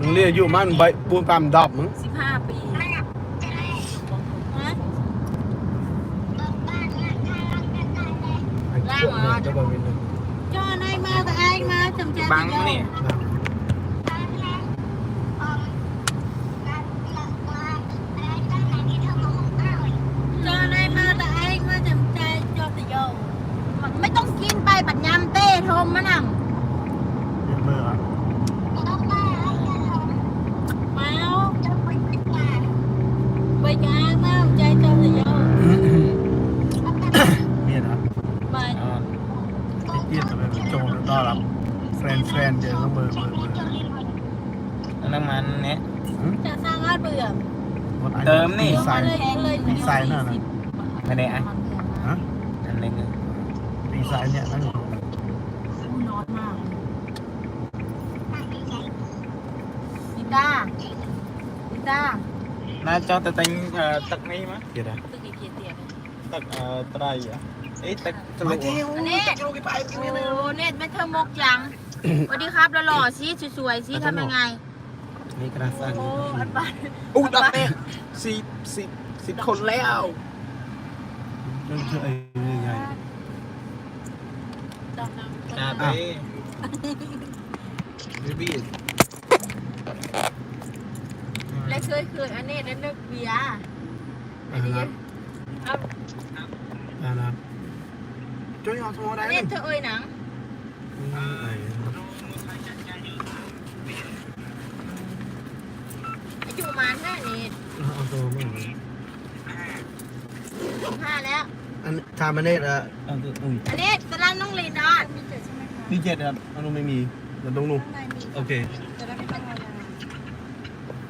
มึงเรียกอยู่มันใบปูนปามดอบมึงสิบห้าปีฮะไอ้พวกเนี่ยจะบอกเป็นหนึ่ง cho nay mà tại ai mà chầm chạp บังมั้นี่ cho nay mà tại ai mà chầm chạp cho tự do Mà mấy tông kim bay bạch nhằm tê thôm mà nằm เมื่อ máu bây giờ ai mà không chơi cho tự do เมียนะ mà อ๋อ ไอ้เจี๊ยบจะไปโจงต้อนรับแฟนแฟนเดี๋ยวก็เบอร์เบอร์เบอร์น้ำมันเนี่ย chả sao ngát bữa เติมนี่ใส่ใส่นั่นน่ะไม่ได้อะฮะ อันเล็กนึงปีสายเนี่ยนั่น ngon mà đi ta đi ta น่าจะตะติงเอ่อตึกนี้มั้ย เกียร์อะ tự kỷ tiền tiền ตึกเอ่อไตรอะ เอ้ยตึกตะลุอันนี้โอ้เน็ตไม่เธอมกจังสวัสดีครับแล้วหล่อๆสิสวยๆสิทำยังไง นี่กระสันโอ้อันบ้านอู้ตัดเนี่ยสิบสิบสิบคนแล้วเรื่องเชื่อไอ้เรื่องใหญ่จ้าอะเต้บีบีและเคยเคยอันนี้นั่นเลิกเบียร์อ่านะเอาอ่านะ ช่วยเอาโทรได้อันไหมนี้เธอเอ่ยหนังไอ้ไอจูมาแค่นี้เอาโทรมาสิบห้าแล้วอันทามันเนตอะเอาตัวอุ้ยอันนี้ตะลันน้องลีนอดดีเจ็ดครับอันนู้นไม่มีมันตรงนู้นโอเค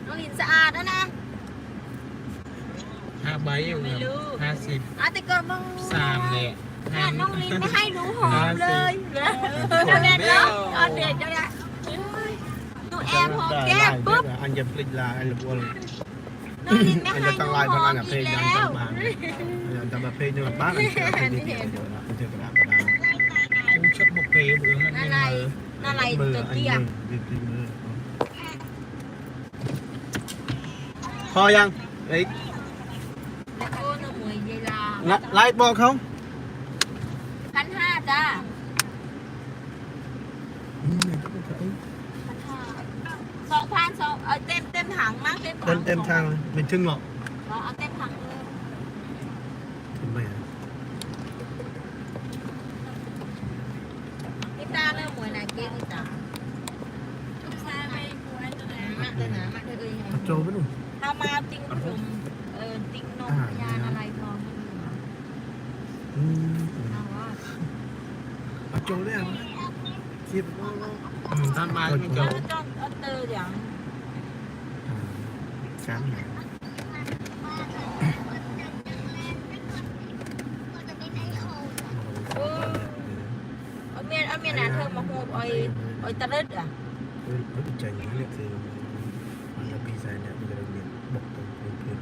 น้องลีนสะอาดนะนะห้าใบอยู่ไม่รู้ห้าสิบอาติเกิดบ้างสามเนี่ย น่ะน้องลีนไม่ให้หนูหอมเลยนะเด็ดเนาะตอนเด็ดเจ้าเนี่ยหนูแอบหอมแก้มปุ๊บอันจะพลิกลาอันจะบวลน้องลีนไม่อันให้จะหนูตั้งลายหพอนัมนอะเพลอีงกยังแล้วตั้งบ้านอันจะมาเพลงยังบ้านอันจะเพลงดีๆเดี๋ยวนะอันจะกระดาษกระดาษอู้ชักบกเพเบือมันอะไร อะไรมือตัวอันเตี้นี้ยดีๆมือพอยังไอ้แล้วก็น้ำมวยเยลาไลท์บอกเขา พันห้าจ้าสองพันสองเอาเต็มเต็มถังมากเต็มถัเต็มเต็มทางไม่ถึงหรอกเอาเอาเต็มถังเลยถึงไหมนี่ตาเริ่มมวยนาเกนี่ตาทุกซาไปมวยตัวไหนมาตัวไหนมาตัวเอ้ยโจไปหนุ่มถ้ามาติ้งผมเออติ้งนมยานอะไรพร้อมมันอยู่ โจเลยอะคิดว่าท่านมาไม่จแล้วบจ้องเอาเตอร์อย่างแชมป์ไหนเอาเมียนเอาเมียนอะเธอมาโฮบอ้อยอ้อยตะลึดอะเฮ้ยใจอย่างนี้คือมันจะปีใส่เนี่ยมันจะเรียนบอกตรงเพื่อน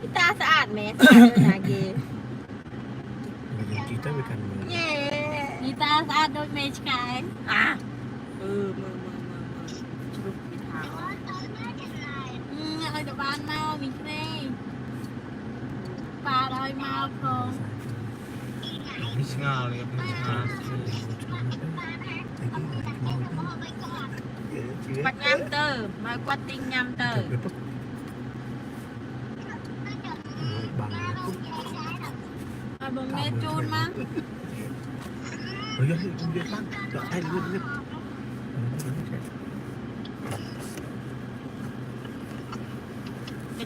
พี่ตาสะอาด ไหมสะอาดเลยนะเกมันยังกีตาร์ไปกันมือเย้พี่ตาสะอาดโดยเมช បងមេជូនមកយកយកយកឡើងដល់តែលឿននេះ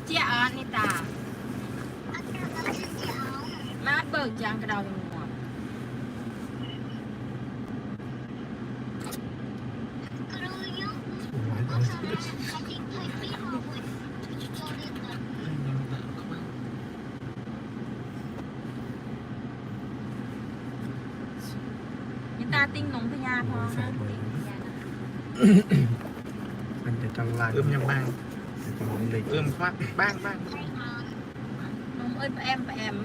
ជាអាននេះតាម៉ាត់បើកយ៉ាងក្តៅ ติ้งหนงพญาพอนะติ้งพญานะมันจะจังลายเอื้อมยังบ้างเลยเอื้อมควักบ้างบ้างนมเอ้ยปะแอมปะแอม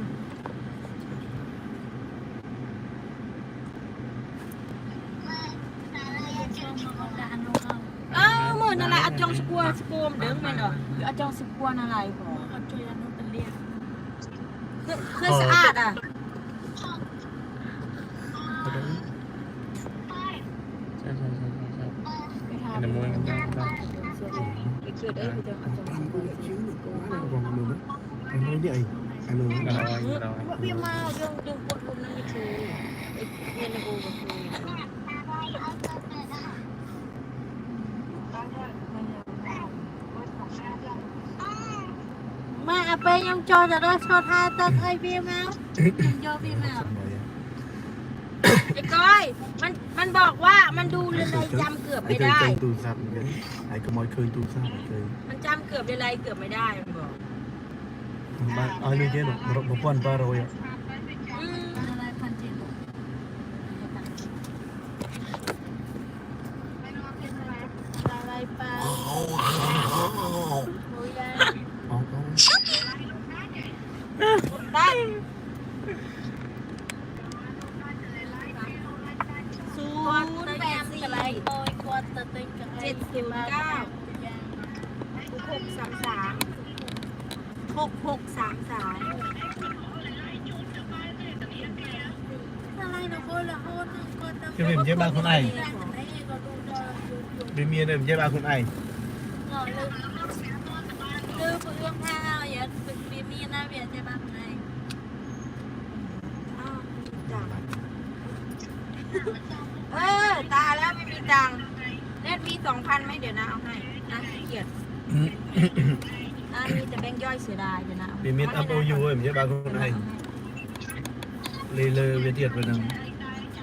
จองสกัวสกัวมเด้งแม่นเหรอหรือเอาจองสกัวอะไรพอเอาจอยอันนู้นเป็นเรียกคือคือสะอาดอะ ជួយអីទៅអត់ចង់សុំគាត់ជឿគាត់ហ្នឹងបងមើលមើលហើយនេះអីអានោះ100 100វាមកយើងយើងពុតគុំនឹងនេះជួយមាននៅគូរបស់ខ្លួនម៉ាក់អាពេលខ្ញុំចូលទៅដល់ឆ្លត់ហែទឹកអីវាមកខ្ញុំយកវាមក อมาเอาไปยังจอจะได้ชดทาตัดไอ้พี่มายังจอพี่มาสักหน่อยอะไอ้ก้อย มันมันบอกว่ามันดูเรือนไรจำเกือบไอ้ไม่เคยได้เจอตูซับเหมือนกันไอ้ขโมยเคยตูซับเคยมันจำเกือบเรือนไรเกือบไม่ได้มันบอกบ้านเอาเลยเจ๊หนูรถบุปผาบาร์โรย อืม อะไรพันเจ็ด อะไรไปโอ้ยได้ เอาเอา ได้ศูนย์แปดสี่ อะไรโเต็งกับเจ็ดศูนย์เก้าหกสามสามหกหกสามสามอะไรนะโบละโอ้ยกวาดตะจะเป็นเจ๊บ้านคนไอ้ไอ้ก็ดูจอดูดูเป็นเมียเดิมเจ๊บ้านคนไอ้ลืมลืมเรื่องผ้าอย่าเป็นเมียมีนะเบียจะบ้างไอเออตายแล้วไม่มีตังค์ เน็ตมีสองพันไหมเดี๋ยวนะเอาให้นะขี้เกียจอ่ามีแต่แบงค์ย่อยเสียดายเดี๋ยวนะเป็นเมียอัพโอยูเอ็มเจ๊บ้านคนไอ้เลยเลยเวียดเทียดไปนึง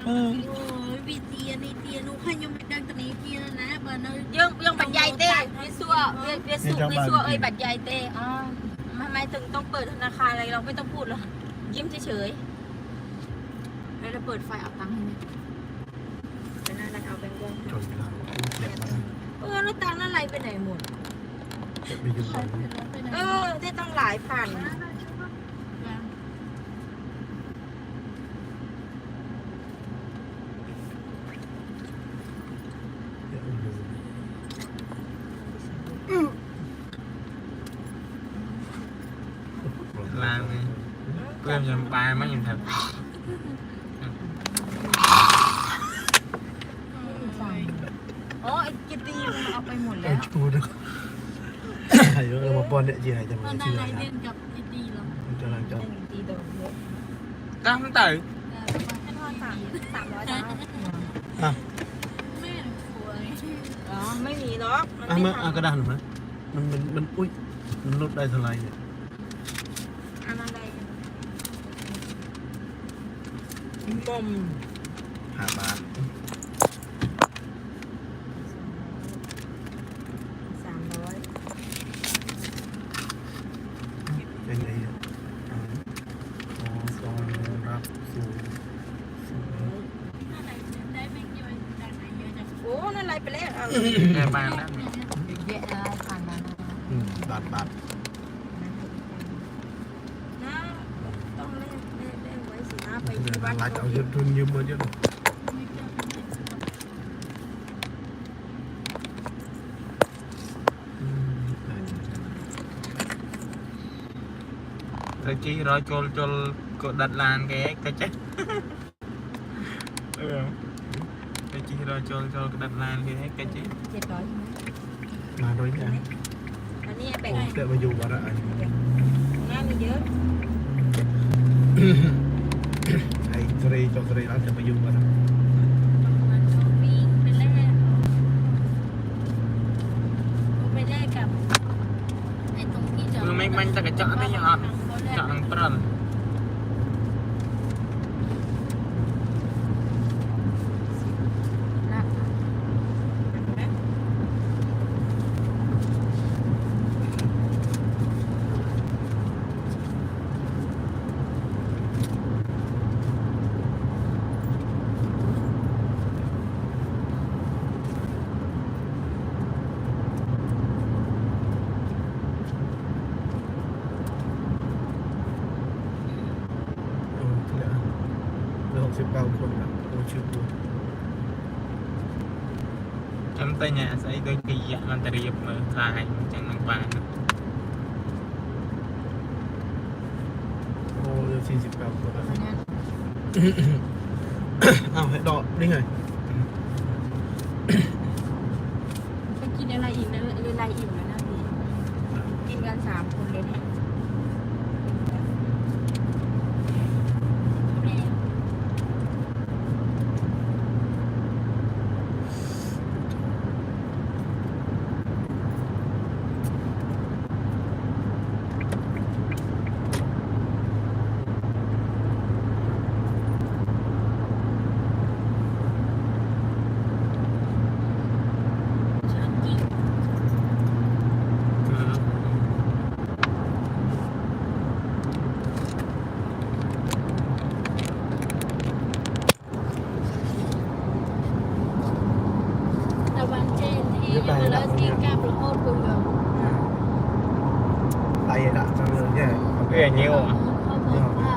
โอ้ยวีเตียนี่เตียนูขันยังไม่ดังตอนนี้เตียนะบ้านเรายังยังบัตรใหญ่เต้เวียซัวเวียเวียสุเวียซัวเอ้ยบัตรใหญ่เต้อ๋อทำไมถึงต้องเปิดธนาคารอะไรเราไม่ต้องพูดหรอกยิ้มเฉยๆแล้วเราเปิดไฟเอาตังค์ให้เนี่ยเป็นอะไรเอาแบงค์ย่อยจน เวลาเก็บมาเออแล้วตังค์นั่นอะไรไปไหนหมด เก็บไปยืมไปเออ ได้ตั้งหลายพันลางเลย เพื่อนยังปลายมั้งยังทำ อ๋อไอ้กิตตี้มันเอาไปหมดไอ้แล้วชูนึกไอ้เออมาปอนเนี่ยจีไหนจะมาบ้านชื่ออะอะไรไรเล่นกับอีตีเราจะอะไรจะยังตีโดนเยอะตั้งแต่ให้ทอดสามสามร้อยจ้าอะแม่สวยอ๋อ ไม่มีหรอกมันอะไม่มาอะทำกระดานหนูนะมันมันมันอุ้ยมันลดได้เท่าไรเนี่ยอันนั้นได้บอมห้าบาท สามร้อย เป็นไงเนี่ยอ๋ออ๋อตอนรับสู่สู่ อะไรได้ไม่เยอะดังไหนเยอะจัง โอ้นั่นอะ ไรไปแล้วเอาแค่บ้านแล้วเยอะอะไรผ่านมานะอืมบาทบาทนะต้องเล่นเล่นเล่นไว้สินะไปเดี๋ยที่ววัดหลายเอาเยอะทุนยืมมาเยอะเลยไม่เจ อเป็นเจ็ดสิบอืมได้ rồi chi rồi cho cho cô đặt làn cái cái chết ừ rồi chi rồi cho cho đặt làn cái cái chết เจ็ดร้อยมาโดยเนี่ยอันนี้แบ่งโอ้ให้เดี๋ยวมาอยู่บ้านอะไรหน้ามีเยอะไอ้ทะเลจอทะเลร้านจะมาอยู่บ้านอะไรมันก็วิ่งไปแลกไปแลกกับไอ้ตรงที่จอดคือไม่มันจะกระจอกได้ยังอะจอกนังปรน นะนะ เออที่เหลือเหลือหกสิบเก้าคนละโอ้ชื่อตัว em tới nhà sẽ đôi khi dạ mình tari dập mà lại chẳng năng bàn โอ้เรือสี่สิบเก้าตัวแล้วอันนั้นอ้าวให้ดอกนี่ไงไปกินอะไรอีกนะอะไรอิ่มแล้วนะพี่กินกันสามคนเลยเนี่ย คือ ตะวันเจนที่ยังมาแล้วที่กล้าประโคตรกูแบบ ไปละจังเลยแย่ cái nhiều à เขาบอกว่า